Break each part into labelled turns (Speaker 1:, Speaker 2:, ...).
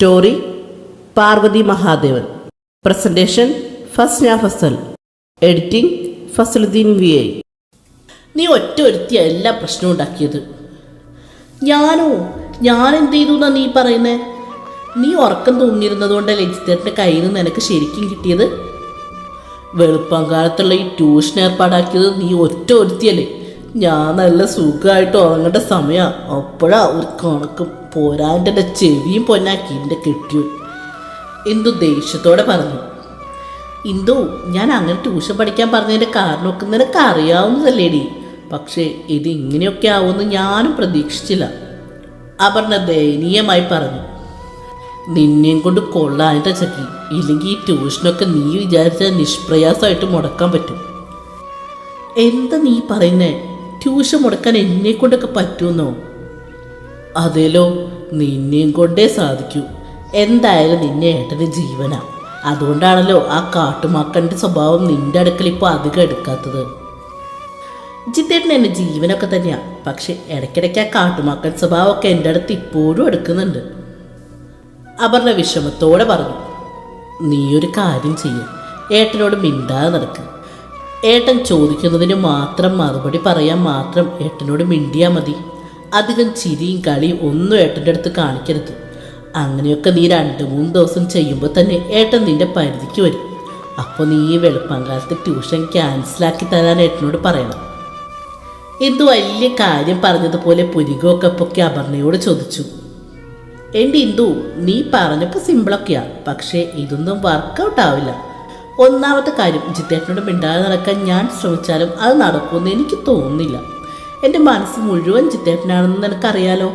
Speaker 1: Story Parvathi Mahadevan. Presentation Fasna Fasal. Editing Fasaluddeen V I. നീ ഒറ്റ ഒരുത്തിയ എല്ലാ പ്രശ്നവും ഉണ്ടാക്കിയത്. ഞാനോ? ഞാൻ എന്ത് ചെയ്തു എന്നാ നീ പറയുന്നേ? നീ ഉറക്കം തൂങ്ങിയിരുന്നതുകൊണ്ടല്ലേ ലജിത്തേട്ടന്റെ കയ്യിൽ നിന്ന് നിനക്ക് ശരിക്കും കിട്ടിയത്? വെളുപ്പം കാലത്തുള്ള ഈ ട്യൂഷൻ ഏർപ്പാടാക്കിയത് നീ ഒറ്റ ഒരുത്തിയല്ലേ? ഞാൻ നല്ല സുഖമായിട്ട് ഉറങ്ങേണ്ട സമയമാണ് അപ്പോഴാ ഒരു കണക്കും പോരാന്റെ ചെവിയും പൊന്നാക്കി എന്റെ കെട്ടിയു ഇന്ദു ദേഷ്യത്തോടെ പറഞ്ഞു. ഇന്ദു ഞാൻ അങ്ങനെ ട്യൂഷൻ പഠിക്കാൻ പറഞ്ഞതിന്റെ കാരണമൊക്കെ നിനക്ക് അറിയാവുന്നതല്ലേടി പക്ഷേ ഇത് ഇങ്ങനെയൊക്കെ ആവുമെന്ന് ഞാനും പ്രതീക്ഷിച്ചില്ല. അപർണ ദയനീയമായി പറഞ്ഞു. നിന്നെയും കൊണ്ട് കൊള്ളാനിട്ട ചക്കി. ഇല്ലെങ്കിൽ ഈ ട്യൂഷനൊക്കെ നീ വിചാരിച്ച നിഷ്പ്രയാസമായിട്ട് മുടക്കാൻ പറ്റും. എന്താ നീ പറയുന്നേ? ട്യൂഷൻ മുടക്കാൻ എന്നെ കൊണ്ടൊക്കെ പറ്റുമെന്നോ? അതേലോ നിന്നെയും കൊണ്ടേ സാധിക്കൂ. എന്തായാലും നിന്നെ ഏട്ടന് ജീവനാ. അതുകൊണ്ടാണല്ലോ ആ കാട്ടുമാക്കന്റെ സ്വഭാവം നിന്റെ അടുക്കൽ ഇപ്പോൾ അധികം എടുക്കാത്തത്. ജിത്തേട്ടൻ എന്റെ ജീവനൊക്കെ തന്നെയാണ് പക്ഷെ ഇടയ്ക്കിടയ്ക്ക് ആ കാട്ടുമാക്കൻ സ്വഭാവമൊക്കെ എന്റെ അടുത്ത് ഇപ്പോഴും എടുക്കുന്നുണ്ട്. അപർണ വിഷമത്തോടെ പറഞ്ഞു നീ ഒരു കാര്യം ചെയ്യ. ഏട്ടനോട് മിണ്ടാതെ നടക്ക്. ഏട്ടൻ ചോദിക്കുന്നതിന് മാത്രം മറുപടി പറയാൻ മാത്രം ഏട്ടനോട് മിണ്ടിയാൽ മതി. അധികം ചിരിയും കളിയും ഒന്നും ഏട്ടന്റെ അടുത്ത് കാണിക്കരുത്. അങ്ങനെയൊക്കെ നീ രണ്ട് മൂന്ന് ദിവസം ചെയ്യുമ്പോൾ തന്നെ ഏട്ടൻ നിന്റെ പരിധിക്ക് വരും. അപ്പോൾ നീ ഈ വെളുപ്പങ്കാലത്ത് ട്യൂഷൻ ക്യാൻസലാക്കി തരാൻ ഏട്ടനോട് പറയണം. ഇത് വലിയ കാര്യം പറഞ്ഞതുപോലെ പുരികമൊക്കെ പൊക്കി അപർണയോട് ചോദിച്ചു. എന്റെ ഇന്ദു നീ പറഞ്ഞപ്പോൾ സിമ്പിളൊക്കെയാണ് പക്ഷേ ഇതൊന്നും വർക്കൗട്ട് ആവില്ല. ഒന്നാമത്തെ കാര്യം ജിത്തേട്ടനോട് മിണ്ടാതെ നടക്കാൻ ഞാൻ ശ്രമിച്ചാലും അത് നടക്കുമെന്ന് എനിക്ക് തോന്നുന്നില്ല. എന്റെ മനസ്സ് മുഴുവൻ ജിത്തേട്ടനാണെന്ന് നിനക്കറിയാലോ?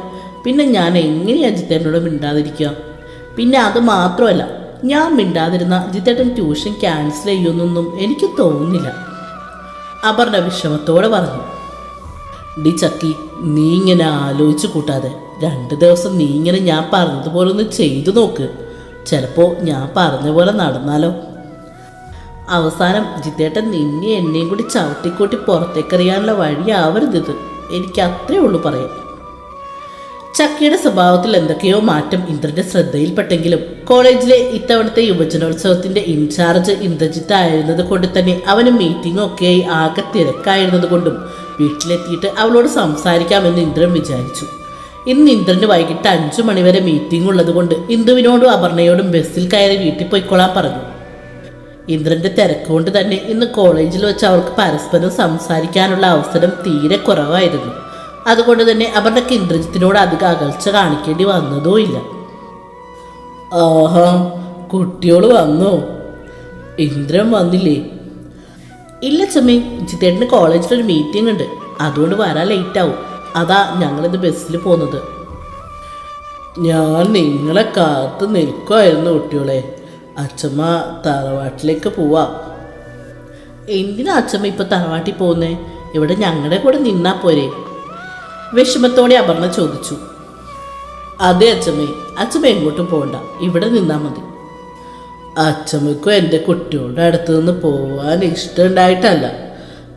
Speaker 1: പിന്നെ ഞാൻ എങ്ങനെയാണ് ജിത്തേട്ടനോട് മിണ്ടാതിരിക്കുക? പിന്നെ അത് മാത്രമല്ല ഞാൻ മിണ്ടാതിരുന്ന ജിത്തേട്ടൻ ട്യൂഷൻ ക്യാൻസൽ ചെയ്യുമെന്നൊന്നും എനിക്ക് തോന്നുന്നില്ല. അപർണ വിഷമത്തോടെ പറഞ്ഞു ഡി ചക്കി നീ ഇങ്ങനെ ആലോചിച്ചു കൂട്ടാതെ രണ്ട് ദിവസം നീ ഇങ്ങനെ ഞാൻ പറഞ്ഞതുപോലെ ഒന്ന് ചെയ്തു നോക്ക്. ചിലപ്പോൾ ഞാൻ പറഞ്ഞ പോലെ നടന്നാലോ? അവസാനം ജിത്തേട്ടൻ നിന്നെ എന്നെയും കൂടി ചവിട്ടിക്കൂട്ടി പുറത്തേക്കറിയാനുള്ള വഴിയാവരുതിത് എനിക്ക് അത്രേ ഉള്ളൂ പറയാൻ. ചക്കിയുടെ സ്വഭാവത്തിൽ എന്തൊക്കെയോ മാറ്റം ഇന്ദ്രന്റെ ശ്രദ്ധയിൽപ്പെട്ടെങ്കിലും കോളേജിലെ ഇത്തവണത്തെ യുവജനോത്സവത്തിന്റെ ഇൻചാർജ് ഇന്ദ്രജിത്ത് ആയിരുന്നത് കൊണ്ട് തന്നെ അവന് മീറ്റിംഗ് ഒക്കെയായി ആകെ തിരക്കായിരുന്നത് കൊണ്ടും വീട്ടിലെത്തിയിട്ട് അവളോട് സംസാരിക്കാമെന്ന് ഇന്ദ്രൻ വിചാരിച്ചു. ഇന്ന് ഇന്ദ്രന് വൈകിട്ട് അഞ്ചു മണിവരെ മീറ്റിംഗ് ഉള്ളതുകൊണ്ട് ഇന്ദുവിനോടും അപർണയോടും ബസ്സിൽ കയറി വീട്ടിൽ പോയിക്കൊള്ളാൻ പറഞ്ഞു. ഇന്ദ്രന്റെ തിരക്കുകൊണ്ട് തന്നെ ഇന്ന് കോളേജിൽ വെച്ച് അവർക്ക് പരസ്പരം സംസാരിക്കാനുള്ള അവസരം തീരെ കുറവായിരുന്നു. അതുകൊണ്ട് തന്നെ അവരുടെ ഇന്ദ്രജിത്തിനോട് അധികം അകൽച്ച കാണിക്കേണ്ടി വന്നതോ ഇല്ല. ആഹാ കുട്ടിയോൾ വന്നോ? ഇന്ദ്രൻ വന്നില്ലേ? ഇല്ല ചമ്മി ജിത്തേട്ടന് കോളേജിൽ ഒരു മീറ്റിംഗ് ഉണ്ട്. അതുകൊണ്ട് വരാൻ ലേറ്റ് ആവും. അതാ ഞങ്ങളിന്ന് ബസ്സിൽ പോകുന്നത്. ഞാൻ നിങ്ങളെ കാത്ത് നിൽക്കുമായിരുന്നു കുട്ടിയോളെ. അച്ഛമ്മ തറവാട്ടിലേക്ക് പോവാ. എന്തിനാ അച്ഛമ്മ ഇപ്പൊ തറവാട്ടിൽ പോകുന്നേ? ഇവിടെ ഞങ്ങളുടെ കൂടെ നിന്നാ പോരെ? വിഷമത്തോടെ അപർണ ചോദിച്ചു. അതെ അച്ഛമ്മേ അച്ഛമ്മ എങ്ങോട്ടും പോകണ്ട ഇവിടെ നിന്നാ മതി. അച്ഛമ്മയ്ക്കും എന്റെ കുട്ടികളുടെ അടുത്തു നിന്ന് പോവാൻ ഇഷ്ടമുണ്ടായിട്ടല്ല.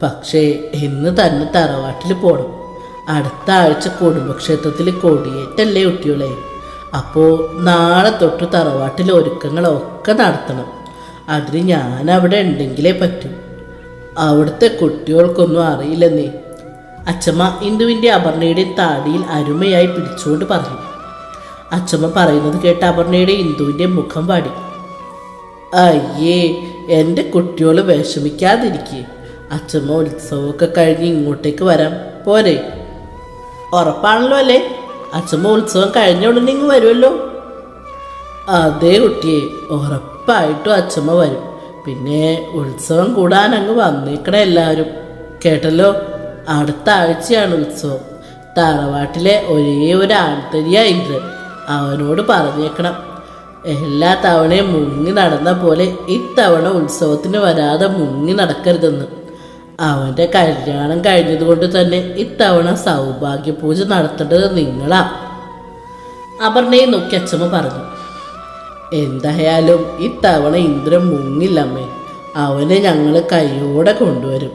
Speaker 1: പക്ഷേ ഇന്ന് തന്നെ തറവാട്ടിൽ പോകണം അടുത്ത ആഴ്ച കുടുംബക്ഷേത്രത്തിൽ കൊടിയേറ്റല്ലേ കുട്ടികളെ? അപ്പോൾ നാളെ തൊട്ട് തറവാട്ടിൽ ഒരുക്കങ്ങളൊക്കെ നടത്തണം. അതിന് ഞാൻ അവിടെ ഉണ്ടെങ്കിലേ പറ്റൂ. അവിടുത്തെ കുട്ടികൾക്കൊന്നും അറിയില്ലെന്നേ. അച്ചമ്മ ഇന്ദുവിന്റെ അപർണയുടെയും താടിയിൽ അരുമയായി പിടിച്ചുകൊണ്ട് പറഞ്ഞു. അച്ചമ്മ പറയുന്നത് കേട്ട് അപർണയുടെ ഇന്ദുവിന്റെ മുഖം പാടി അയ്യേ എന്റെ കുട്ടികൾ വിഷമിക്കാതിരിക്കേ. അച്ഛമ്മ ഉത്സവമൊക്കെ കഴിഞ്ഞ് ഇങ്ങോട്ടേക്ക് വരാം. പോരെ. ഉറപ്പാണല്ലോ അല്ലേ? അച്ഛമ്മ ഉത്സവം കഴിഞ്ഞ ഉടനെ ഇങ്ങ് വരുമല്ലോ. അതേ കുട്ടിയെ ഉറപ്പായിട്ടും അച്ഛമ്മ വരും. പിന്നെ ഉത്സവം കൂടാൻ അങ്ങ് വന്നേക്കണേ എല്ലാവരും. കേട്ടല്ലോ? അടുത്ത ആഴ്ചയാണ് ഉത്സവം. തറവാട്ടിലെ ഒരേ ഒരു ആൺതരിയ അവനോട് പറഞ്ഞേക്കണം. എല്ലാ തവണയും മുങ്ങി നടന്ന പോലെ ഇത്തവണ ഉത്സവത്തിന് വരാതെ മുങ്ങി നടക്കരുതെന്ന്. അവന്റെ കല്യാണം കഴിഞ്ഞതുകൊണ്ട് തന്നെ ഇത്തവണ സൗഭാഗ്യ പൂജ നടത്തേണ്ടത് നിങ്ങളാ. അപർണയെ നോക്കി അച്ഛമ്മ പറഞ്ഞു എന്തായാലും ഇത്തവണ ഇന്ദ്രൻ മുങ്ങില്ലമ്മേ അവനെ ഞങ്ങൾ കൈയോടെ കൊണ്ടുവരും.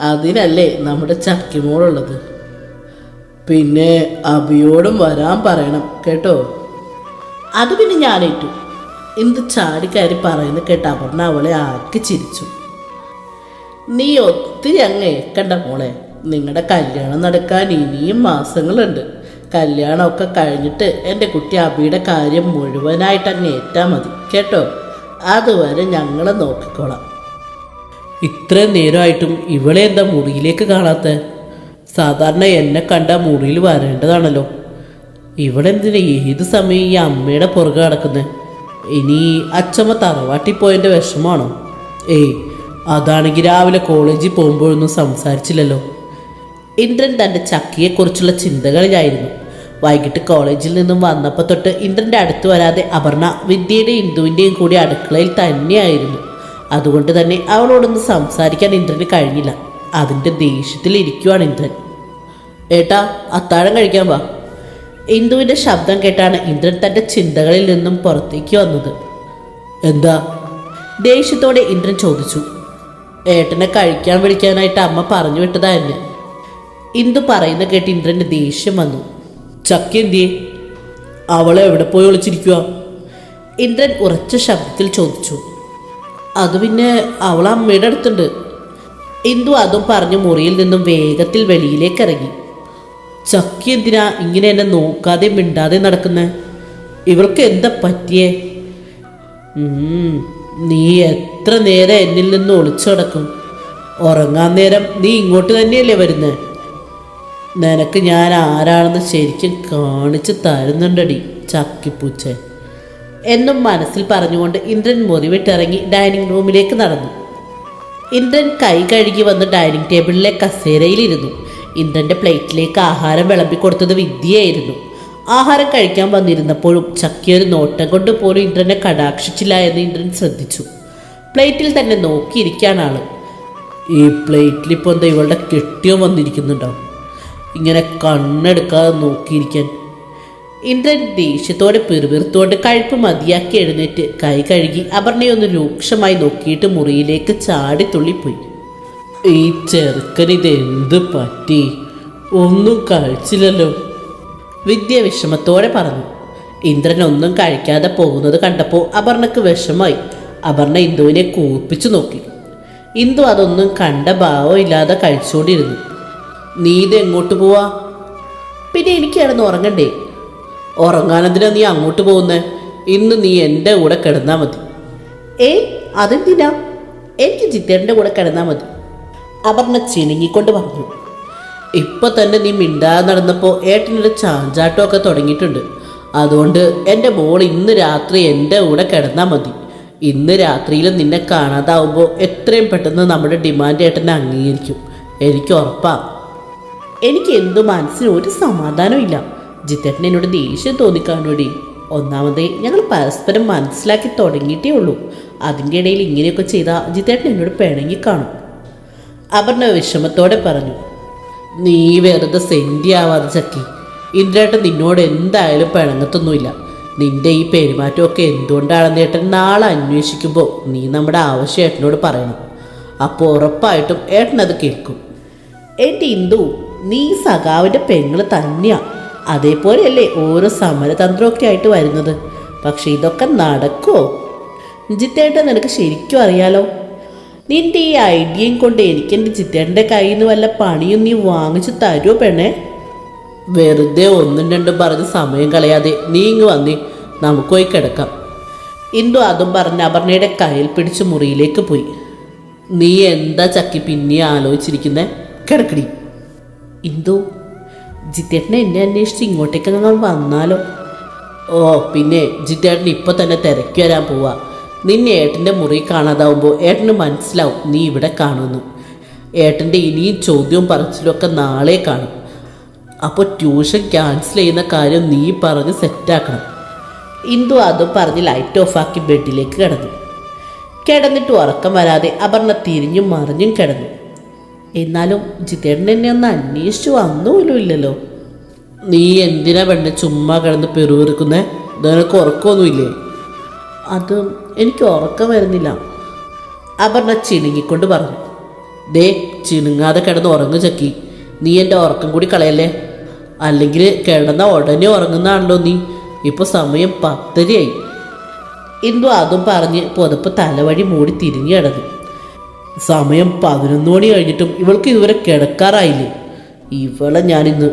Speaker 1: അതിനല്ലേ നമ്മുടെ ചക്കിമോളുള്ളത്. പിന്നെ അബിയോടും വരാൻ പറയണം കേട്ടോ? അത് പിന്നെ ഞാനേറ്റു. എന്ത് ചാടിക്കയറി പറയുന്നു കേട്ട അപർണ അവളെ ആക്കി ചിരിച്ചു. നീ ഒത്തിരി അങ്ങ് ഏക്കണ്ട മോളെ. നിങ്ങളുടെ കല്യാണം നടക്കാൻ ഇനിയും മാസങ്ങളുണ്ട്. കല്യാണമൊക്കെ കഴിഞ്ഞിട്ട് എന്റെ കുട്ടി അബിയുടെ കാര്യം മുഴുവനായിട്ട് അങ്ങ് ഏറ്റാൽ മതി. കേട്ടോ? അതുവരെ ഞങ്ങൾ നോക്കിക്കോളാം. ഇത്രയും നേരമായിട്ടും ഇവളെ എന്താ മുറിയിലേക്ക് കാണാത്ത? സാധാരണ എന്നെ കണ്ട മുറിയിൽ വരേണ്ടതാണല്ലോ. ഇവളെന്തിനാ ഏത് സമയം ഈ അമ്മയുടെ പുറകെ കിടക്കുന്നത് ഇനി അച്ചമ്മ തറവാട്ടിൽ പോയതിന്റെ വിഷമാണോ ഏയ് അതാണെങ്കിൽ രാവിലെ കോളേജിൽ പോകുമ്പോഴൊന്നും സംസാരിച്ചില്ലല്ലോ. ഇന്ദ്രൻ തന്റെ ചക്കിയെക്കുറിച്ചുള്ള ചിന്തകളിലായിരുന്നു വൈകിട്ട് കോളേജിൽ നിന്നും വന്നപ്പോൾ തൊട്ട് ഇന്ദ്രന്റെ അടുത്ത് വരാതെ അപർണ വിദ്യയുടെ ഇന്ദുവിന്റെയും കൂടി അടുക്കളയിൽ തന്നെയായിരുന്നു. അതുകൊണ്ട് തന്നെ അവളോടൊന്ന് സംസാരിക്കാൻ ഇന്ദ്രന് കഴിഞ്ഞില്ല. അതിന്റെ ദേഷ്യത്തിൽ ഇരിക്കുവാണ് ഇന്ദ്രൻ. ഏട്ടാ അത്താഴം കഴിക്കാൻ വാ. ഇന്ദുവിന്റെ ശബ്ദം കേട്ടാണ് ഇന്ദ്രൻ തന്റെ ചിന്തകളിൽ നിന്നും പുറത്തേക്ക് വന്നത്. എന്താ? ദേഷ്യത്തോടെ ഇന്ദ്രൻ ചോദിച്ചു. ഏട്ടനെ കഴിക്കാൻ വിളിക്കാനായിട്ട് അമ്മ പറഞ്ഞു വിട്ടതാ എന്നെ. ഇന്ദു പറയുന്ന കേട്ട് ഇന്ദ്രന് ദേഷ്യം വന്നു. ചക്കി എന്തിയെ? അവളെ എവിടെ പോയി ഒളിച്ചിരിക്കുക ഇന്ദ്രൻ ഉറച്ച ശബ്ദത്തിൽ ചോദിച്ചു. അത് പിന്നെ അവൾ അമ്മയുടെ അടുത്തുണ്ട്. ഇന്ദു അതും പറഞ്ഞ് മുറിയിൽ നിന്നും വേഗത്തിൽ വെളിയിലേക്ക് ഇറങ്ങി. ചക്കി എന്തിനാ ഇങ്ങനെ എന്നെ നോക്കാതെ മിണ്ടാതെ നടക്കുന്നേ? ഇവൾക്ക് എന്താ പറ്റിയേ? നീ എത്ര നേരം എന്നിൽ നിന്ന് ഒളിച്ചു കിടക്കും ഉറങ്ങാൻ നേരം നീ ഇങ്ങോട്ട് തന്നെയല്ലേ വരുന്നത് നിനക്ക് ഞാൻ ആരാണെന്ന് ശരിക്കും കാണിച്ചു തരുന്നുണ്ടടി ചക്കിപ്പൂച്ച. എന്നും മനസ്സിൽ പറഞ്ഞുകൊണ്ട് ഇന്ദ്രൻ മുറിവിട്ടിറങ്ങി ഡൈനിങ് റൂമിലേക്ക് നടന്നു. ഇന്ദ്രൻ കൈ കഴുകി വന്ന് ഡൈനിങ് ടേബിളിലെ കസേരയിലിരുന്നു. ഇന്ദ്രന്റെ പ്ലേറ്റിലേക്ക് ആഹാരം വിളമ്പിക്കൊടുത്തത് വിദ്യയായിരുന്നു. ആഹാരം കഴിക്കാൻ വന്നിരുന്നപ്പോഴും ചക്കിയൊരു നോട്ടം കൊണ്ട് പോലും ഇന്ദ്രനെ കടാക്ഷിച്ചില്ല എന്ന് ഇന്ദ്രൻ ശ്രദ്ധിച്ചു. പ്ലേറ്റിൽ തന്നെ നോക്കിയിരിക്കാൻ ആൾ. ഈ പ്ലേറ്റിൽ ഇപ്പോൾ എന്താ ഇവളുടെ കെട്ടിയോ വന്നിരിക്കുന്നുണ്ടോ? ഇങ്ങനെ കണ്ണെടുക്കാതെ നോക്കിയിരിക്കാൻ. ഇന്ദ്രൻ ദേഷ്യത്തോടെ പിറുപിറുത്തോണ്ട് കഴുപ്പ് മതിയാക്കി എഴുന്നേറ്റ് കൈ കഴുകി അപർണയൊന്ന് രൂക്ഷമായി നോക്കിയിട്ട് മുറിയിലേക്ക് ചാടി തുള്ളിപ്പോയി. ഈ ചെറുക്കൻ എന്ത് പറ്റി? ഒന്നും കഴിച്ചില്ലല്ലോ. വിദ്യ വിഷമത്തോടെ പറഞ്ഞു. ഇന്ദ്രൻ ഒന്നും കഴിക്കാതെ പോകുന്നത് കണ്ടപ്പോൾ അപർണയ്ക്ക് വിഷമായി അപർണ ഇന്ദുവിനെ കൂപ്പിച്ചു നോക്കി. ഇന്ദു അതൊന്നും കണ്ട ഭാവം ഇല്ലാതെ കഴിച്ചുകൊണ്ടിരുന്നു. നീ ഇത് എങ്ങോട്ട് പോവാ? പിന്നെ എനിക്ക് കിടന്ന് ഉറങ്ങണ്ടേ. ഉറങ്ങാനെന്തിനാ നീ അങ്ങോട്ട് പോകുന്നേ? ഇന്ന് നീ എന്റെ കൂടെ കിടന്നാൽ മതി. ഏ അതെന്തിനാ? എനിക്ക് ചിത്തേട്ടന്റെ കൂടെ കിടന്നാൽ മതി. അപർണ ചിണുങ്ങിക്കൊണ്ട് പറഞ്ഞു. ഇപ്പൊ തന്നെ നീ മിണ്ടാതെ നടന്നപ്പോൾ ഏട്ടനൊരു ചാഞ്ചാട്ടമൊക്കെ തുടങ്ങിയിട്ടുണ്ട്. അതുകൊണ്ട് എന്റെ മോൾ ഇന്ന് രാത്രി എന്റെ കൂടെ കിടന്നാൽ മതി. ഇന്ന് രാത്രിയിൽ നിന്നെ കാണാതാവുമ്പോൾ എത്രയും പെട്ടെന്ന് നമ്മുടെ ഡിമാൻഡ് ഏട്ടനെ അംഗീകരിക്കും. എനിക്ക് ഉറപ്പാണ് എനിക്ക് എന്തു മനസ്സിന് ഒരു സമാധാനമില്ല ജിത്തേട്ടൻ എന്നോട് ദേഷ്യം തോന്നിക്കാണോടി ഒന്നാമതേ ഞങ്ങൾ പരസ്പരം മനസ്സിലാക്കി തുടങ്ങിയിട്ടേ ഉള്ളൂ. അതിന്റെ ഇടയിൽ ഇങ്ങനെയൊക്കെ ചെയ്താൽ ജിത്തേട്ടൻ എന്നോട് പിണങ്ങി കാണും. അപർണ വിഷമത്തോടെ പറഞ്ഞു. നീ വെറുതെ സെന്റി ആവാതെ ചക്കി. ഇന്ദ്രേട്ടൻ നിന്നോട് എന്തായാലും പിണങ്ങത്തൊന്നുമില്ല. നിന്റെ ഈ പെരുമാറ്റമൊക്കെ എന്തുകൊണ്ടാണെന്ന് ഏട്ടൻ നാളെ അന്വേഷിക്കുമ്പോൾ നീ നമ്മുടെ ആവശ്യം ഏട്ടനോട് പറയണം. അപ്പോൾ ഉറപ്പായിട്ടും ഏട്ടൻ അത് കേൾക്കും. എന്റെ ഇന്ദു നീ സഖാവിന്റെ പെങ്ങൾ തന്നെയാണ് അതേപോലെയല്ലേ ഓരോ സമരതന്ത്രമൊക്കെ ആയിട്ട് വരുന്നത്. പക്ഷേ ഇതൊക്കെ നടക്കുമോ ജിത്തേട്ടൻ നിനക്ക് ശരിക്കും അറിയാലോ? നിന്റെ ഈ ഐഡിയയും കൊണ്ട് എനിക്ക് എന്റെ ചിത്തേട്ടന്റെ കയ്യിൽ നിന്ന് വല്ല പണിയും നീ വാങ്ങിച്ചു തരുമോ പെണ്ണേ? വെറുതെ ഒന്നും രണ്ടും പറഞ്ഞ് സമയം കളയാതെ നീ ഇങ്ങ് വന്നേ. നമുക്ക് പോയി കിടക്കാം. ഇന്ദു അതും പറഞ്ഞ് അപർണയുടെ കയ്യിൽ പിടിച്ച് മുറിയിലേക്ക് പോയി. നീ എന്താ ചക്കി പിന്നെ ആലോചിച്ചിരിക്കുന്നേ? കിടക്കടി. ഇന്ദു ജിത്തേട്ടനെ എന്നെ അന്വേഷിച്ച് ഇങ്ങോട്ടേക്ക് ഞങ്ങൾ വന്നാലോ? ഓ പിന്നെ ജിത്തേട്ടൻ ഇപ്പൊ തന്നെ തിരക്കി വരാൻ പോവാ. നിന്നെ ഏട്ടന്റെ മുറി കാണാതാവുമ്പോൾ ഏട്ടന് മനസ്സിലാവും നീ ഇവിടെ കാണുന്നു. ഏട്ടന്റെ ഇനിയും ചോദ്യവും പറച്ചിലും ഒക്കെ നാളെ കാണും. അപ്പോൾ ട്യൂഷൻ ക്യാൻസൽ ചെയ്യുന്ന കാര്യം നീ പറഞ്ഞ് സെറ്റാക്കണം. ഇന്ദു അതും പറഞ്ഞ് ലൈറ്റ് ഓഫാക്കി ബെഡിലേക്ക് കിടന്നു. കിടന്നിട്ട് ഉറക്കം വരാതെ അപർണ തിരിഞ്ഞും മറിഞ്ഞും കിടന്നു. എന്നാലും ജിതേട്ടൻ എന്നെ ഒന്ന് അന്വേഷിച്ചു വന്നുപോലും ഇല്ലല്ലോ. നീ എന്തിനാ പെണ്ണെ ചുമ്മാ കിടന്ന് പെറുവിറുക്കുന്നേ നിനക്ക് ഉറക്കമൊന്നുമില്ലേ? അത് എനിക്ക് ഉറക്കം വരുന്നില്ല. അപർണ ചിണുങ്ങിക്കൊണ്ട് പറഞ്ഞു. ദേ ചിണുങ്ങാതെ കിടന്ന് ഉറങ്ങു ചക്കി. നീ എന്റെ ഉറക്കം കൂടി കളയല്ലേ? അല്ലെങ്കിൽ കിടന്ന ഉടനെ ഉറങ്ങുന്നതാണല്ലോ നീ. ഇപ്പോൾ സമയം പത്തരയായി. ഇന്ദു അതും പറഞ്ഞ് പുതപ്പ് തലവഴി മൂടി തിരിഞ്ഞു കിടന്നു സമയം പതിനൊന്ന് മണി കഴിഞ്ഞിട്ടും ഇവൾക്ക് ഇതുവരെ കിടക്കാറായില്ലേ? ഇവളെ ഞാനിന്ന്.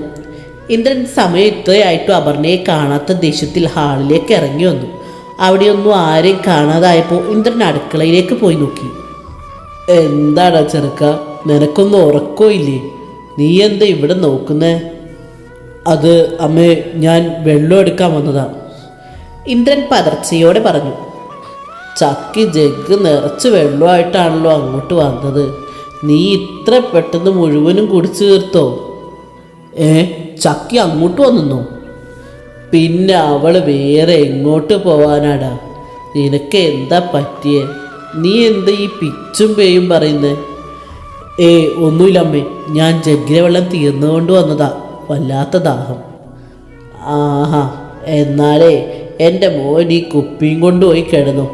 Speaker 1: ഇന്ദ്രൻ സമയം ഇത്രയായിട്ടും അപർണയെ കാണാത്ത ദേഷ്യത്തിൽ ഹാളിലേക്ക് ഇറങ്ങി വന്നു. അവിടെയൊന്നും ആരെയും കാണാതായപ്പോൾ ഇന്ദ്രൻ അടുക്കളയിലേക്ക് പോയി നോക്കി. എന്താടാ ചെറുക്ക? നിനക്കൊന്നും ഉറക്കമില്ലേ നീ എന്താ ഇവിടെ നോക്കുന്നേ? അത് അമ്മേ ഞാൻ വെള്ളം എടുക്കാൻ വന്നതാ. ഇന്ദ്രൻ പതർച്ചയോടെ പറഞ്ഞു. ചക്കി ജഗ് നിറച്ച് വെള്ളമായിട്ടാണല്ലോ അങ്ങോട്ട് വന്നത്. നീ ഇത്ര പെട്ടെന്ന് മുഴുവനും കുടിച്ചു തീർത്തോ? ഏ ചക്കി അങ്ങോട്ട് വന്നോ? പിന്നെ അവൾ വേറെ എങ്ങോട്ട് പോവാനാടാ? നിനക്ക് എന്താ പറ്റിയേ? നീ എന്താ ഈ പിച്ചും പേയും പറയുന്നത് ഏ ഒന്നുമില്ല അമ്മേ. ഞാൻ ജഗ്രവെള്ളം വെള്ളം തീർന്നുകൊണ്ട് വന്നതാ. വല്ലാത്ത ദാഹം. ആഹാ എന്നാലേ എന്റെ മോൻ ഈ കുപ്പിയും കൊണ്ടുപോയി കിടന്നു.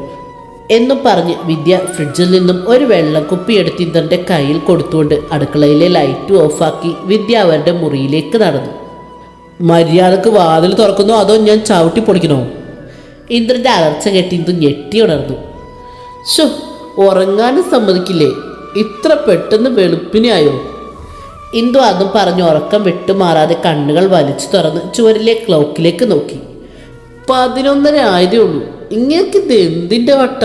Speaker 1: എന്നും പറഞ്ഞ് വിദ്യ ഫ്രിഡ്ജിൽ നിന്നും ഒരു വെള്ളക്കുപ്പി എടുത്ത് ഇന്ദ്രന്റെ കയ്യിൽ കൊടുത്തുകൊണ്ട് അടുക്കളയിലെ ലൈറ്റ് ഓഫാക്കി വിദ്യ അവരുടെ മുറിയിലേക്ക് നടന്നു. മര്യാദയ്ക്ക് വാതിൽ തുറക്കുന്നോ അതോ ഞാൻ ചവിട്ടി പൊളിക്കണോ? ഇന്ദ്രന്റെ അലർച്ച കേട്ട് ഇന്ദു ഞെട്ടി ഉണർന്നു. ഷോ ഉറങ്ങാനും സമ്മതിക്കില്ലേ? ഇത്ര പെട്ടെന്ന് വെളുപ്പിനെയായോ? ഇന്ദു അതും പറഞ്ഞ് ഉറക്കം വിട്ടുമാറാതെ കണ്ണുകൾ വലിച്ചു തുറന്ന് ചുവരിലെ ക്ലോക്കിലേക്ക് നോക്കി. പതിനൊന്നര ആയതേ ഉള്ളൂ. ഇങ്ങനെയൊക്കെ ഇത് എന്തിന്റെ വട്ട?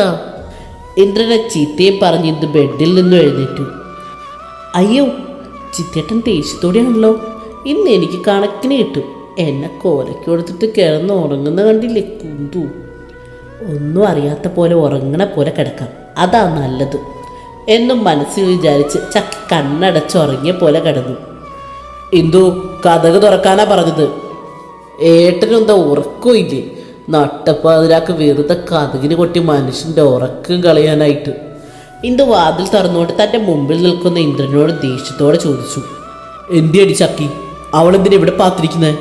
Speaker 1: ഇന്ദ്രനെ ചീത്തയും പറഞ്ഞ് ഇന്ദു ബെഡിൽ നിന്നും എഴുന്നേറ്റു. അയ്യോ ചിത്തേട്ടൻ ദേഷ്യത്തോടെയാണല്ലോ. ഇന്ന് എനിക്ക് കണക്കിന് കിട്ടും. എന്നെ കോലയ്ക്ക് കൊടുത്തിട്ട് കിടന്ന് ഉറങ്ങുന്ന കണ്ടില്ലേ കുന്തു? ഒന്നും അറിയാത്ത പോലെ ഉറങ്ങണ പോലെ കിടക്കാം. അതാ നല്ലത്. എന്നും മനസ്സിൽ വിചാരിച്ച് ചക്കി കണ്ണടച്ച് ഉറങ്ങിയ പോലെ കിടന്നു. ഇന്ദു കഥക് തുറക്കാനാ പറഞ്ഞത്. ഏട്ടനെന്താ ഉറക്കമില്ലേ നട്ടപ്പാതിരാക്ക് വെറുതെ കഥകിന് കൊട്ടി മനുഷ്യന്റെ ഉറക്കം കളയാനായിട്ട്. ഇന്ദു വാതിൽ തുറന്നുകൊണ്ട് തന്റെ മുമ്പിൽ നിൽക്കുന്ന ഇന്ദ്രനോട് ദേഷ്യത്തോടെ ചോദിച്ചു. എന്തിയടി ചക്കി? അവളെന്തിനാ ഇവിടെ പാത്തിരിക്കുന്നത്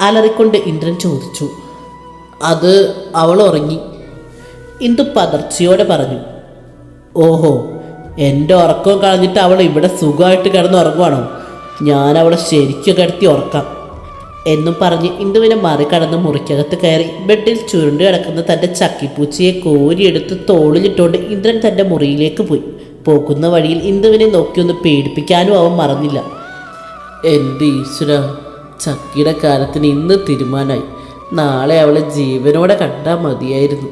Speaker 1: അലറിക്കൊണ്ട് ഇന്ദ്രൻ ചോദിച്ചു. അത് അവൾ ഉറങ്ങി. ഇന്ദു പതർച്ചയോടെ പറഞ്ഞു. ഓഹോ എന്റെ ഉറക്കം കളഞ്ഞിട്ട് അവൾ ഇവിടെ സുഖമായിട്ട് കിടന്ന് ഉറങ്ങുവാണോ? ഞാൻ അവളെ ശരിക്കും കിടത്തി ഉറക്കാം. എന്നും പറഞ്ഞ് ഇന്ദുവിനെ മറികടന്ന് മുറിക്കകത്ത് കയറി ബെഡിൽ ചുരുണ്ട് കിടക്കുന്ന തന്റെ ചക്കിപ്പൂച്ചയെ കോരിയെടുത്ത് തോളിലിട്ടുകൊണ്ട് ഇന്ദ്രൻ തന്റെ മുറിയിലേക്ക് പോയി. പോകുന്ന വഴിയിൽ ഇന്ദുവിനെ നോക്കിയൊന്ന് പേടിപ്പിക്കാനും അവൻ മറന്നില്ല. എന്റെ ഈശ്വര ചക്കിയുടെ കാലത്തിന് ഇന്ന് തീരുമാനമായി. നാളെ അവളെ ജീവനോടെ കണ്ടാൽ മതിയായിരുന്നു.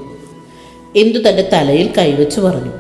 Speaker 1: എന്തു തന്റെ തലയിൽ കൈവച്ച് പറഞ്ഞു.